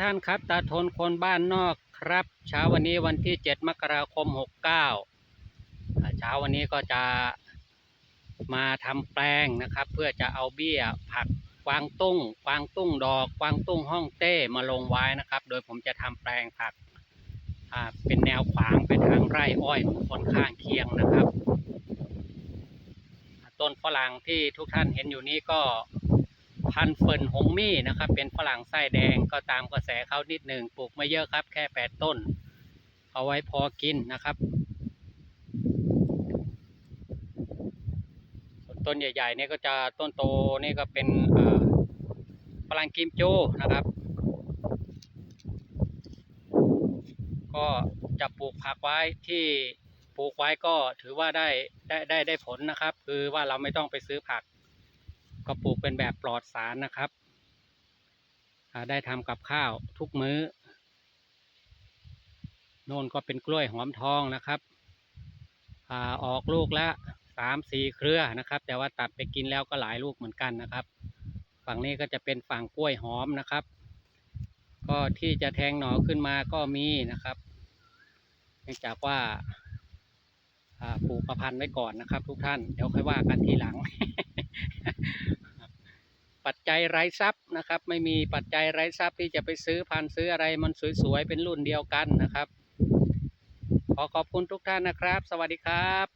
ท่านครับ ตาทนคนบ้านนอกครับ เช้าวันนี้วันที่ 7 มกราคม 69อ่าเช้าวันนี้ก็จะมาทำแปลงนะครับ เพื่อจะเอาเบี้ยผักกวางตุ้งกวางตุ้งดอกกวางตุ้งห้องเต้มาลงไว้นะครับ โดยผมจะทำแปลงผักเป็นแนวขวางไปทางไร่อ้อยของคนข้างเคียงนะครับ ต้นฝรั่งที่ทุกท่านเห็นอยู่นี้ก็ พันธุ์เฟิร์นหงมี่นะครับ เป็นฝรั่งไส้แดงก็ตามกระแสเขานิดหนึ่งปลูกไม่เยอะครับ แค่แปดต้น เอาไว้พอกินนะครับต้นใหญ่ๆนี่ก็จะต้นโตนี่ก็เป็นฝรั่งกิมจูนะครับ ก็จะปลูกผักไว้ที่ปลูกไว้ก็ถือว่าได้ได้ได้ได้ผลนะครับ คือว่าเราไม่ต้องไปซื้อผัก ก็ปลูกเป็นแบบปลอดสารนะครับ ได้ทำกับข้าวทุกมื้อ โน่นก็เป็นกล้วยหอมทองนะครับอออกลูกละสามสี่เครือนะครับ แต่ว่าตัดไปกินแล้วก็หลายลูกเหมือนกันนะครับ ฝั่งนี้ก็จะเป็นฝั่งกล้วยหอมนะครับ ก็ที่จะแทงหน่อขึ้นมาก็มีนะครับเนื่องจากว่าปลูกประพันธ์ไว้ก่อนนะครับ ทุกท่าน เดี๋ยวค่อยว่ากันทีหลัง จจัยไร้ทรัพย์นะครับ ไม่มีปัจจัยไร้ทรัพย์ที่จะไปซื้อพันซื้ออะไรมันสวยๆเป็นรุ่นเดียวกันนะครับ ขอขอบคุณทุกท่านนะครับ สวัสดีครับ